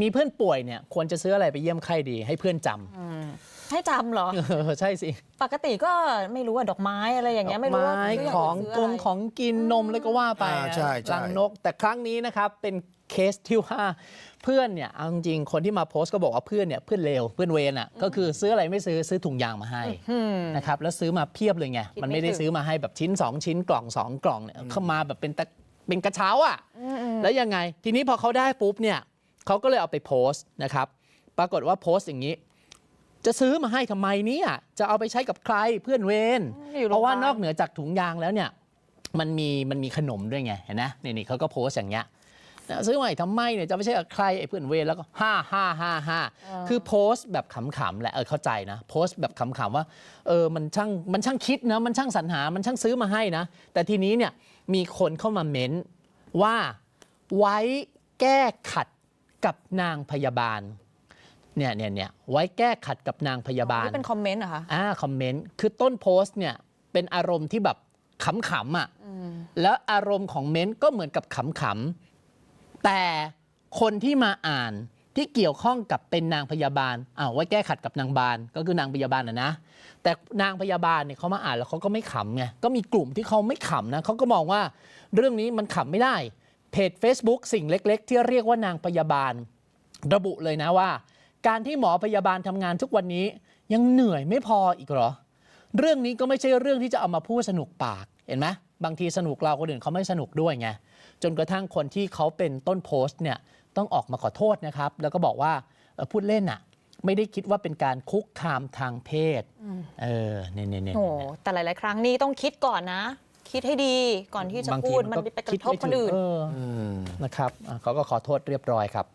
มีเพื่อนป่วยเนี่ยควรจะซื้ออะไรไปเยี่ยมไข้ดี ให้เพื่อนจำอืมให้จำเหรอ เออใช่สิปกติก็ไม่รู้ว่าดอกไม้อะไรอย่างเงี้ยไม่รู้ว่าไม้ซื้ย่าของซื้กงะไร ของกินนมแล้วก็ว่าไปอ่าใช่ใช่รังนก แต่ครั้งนี้นะครับเป็นเคสที่ว่าเพื่อนเนี่ยเอาจริงๆคนที่มาโพสต์ก็บอกว่าเพื่อนเนี่ยเพื่อนเลวเพื่อนเวรอะก็คือซื้ออะไรไม่ซื้อซื้อถุงยางมาให้อืมนะครับแล้วซื้อมาเพียบเลยไงคิดไม่มันไม่ได้ถึง ซื้อมาให้แบบชิ้น 2 ชิ้นกล่อง 2 กล่องเนี่ยเข้ามาแบบเป็นตะเป็นกระเช้าอะแล้วยังไง ทีนี้พอเขาได้ปุ๊บเนี่ย เขาก็เลยเอาไปโพสต์นะครับ ปรากฏว่าโพสต์อย่างนี้ จะซื้อมาให้ทำไมเนี่ยจะเอาไปใช้กับใครเพื่อนเวรอยู่โรงพยาบาลเพราะว่านอกเหนือจากถุงยางแล้วเนี่ยมันมีมันมีขนมด้วยไงเห็นไหมนี่นี่เขาก็โพสต์อย่างเงี้ยนะซื้อมาให้ทำไมเนี่ยจะเอาไปใช้กับใครไอ้เพื่อนเวรแล้วก็ห้าห้าห้าห้าคือโพสต์แบบขำๆแหละเออเข้าใจนะ โพสต์แบบขำๆว่าเออมันช่างมันช่างคิดนะมันช่างสรรหามันช่างซื้อมาให้นะ แต่ทีนี้เนี่ยมีคนเข้ามาเม้นว่าไว้แก้ขัด กับนางพยาบาลเนี่ยเนี่ยเนี่ยไว้แก้ขัดกับนางพยาบาลนี่เป็นคอมเมนต์เหรอคะอ่าคอมเมนต์คือต้นโพสต์เนี่ยเป็นอารมณ์ที่แบบขำๆอะแล้วอารมณ์ของเม้นต์ก็เหมือนกับขำๆแต่คนที่มาอ่านที่เกี่ยวข้องกับเป็นนางพยาบาลอ้าวไว้แก้ขัดกับนางบาลก็คือนางพยาบาลนะนะ แต่นางพยาบาลเนี่ยเขามาอ่านแล้วเขาก็ไม่ขำไงก็มีกลุ่มที่เขาไม่ขำนะเขาก็มองว่าเรื่องนี้มันขำไม่ได้ เพจ Facebook สิ่งเล็ก ๆ ที่เรียกว่านางพยาบาล ระบุเลยนะว่า การที่หมอพยาบาลทำงานทุกวันนี้ยังเหนื่อยไม่พออีกเหรอ เรื่องนี้ก็ไม่ใช่เรื่องที่จะเอามาพูดสนุกปากเห็นไหมบางทีสนุกเราคนอื่นเขาไม่สนุกด้วยไงจนกระทั่งคนที่เขาเป็นต้นโพสต์เนี่ยต้องออกมาขอโทษนะครับ แล้วก็บอกว่าเอ่อพูดเล่นอะไม่ได้คิดว่าเป็นการคุกคามทางเพศ เออเนี่ยเนี่ยเนี่ยโอ้แต่หลาย ๆ ครั้งนี่ต้องคิดก่อนนะ คิดให้ดีก่อนที่จะบางพูทีดมันไปกระทบคนอื่นเออนะครับอะเขาก็ขอโทษเรียบร้อยครับ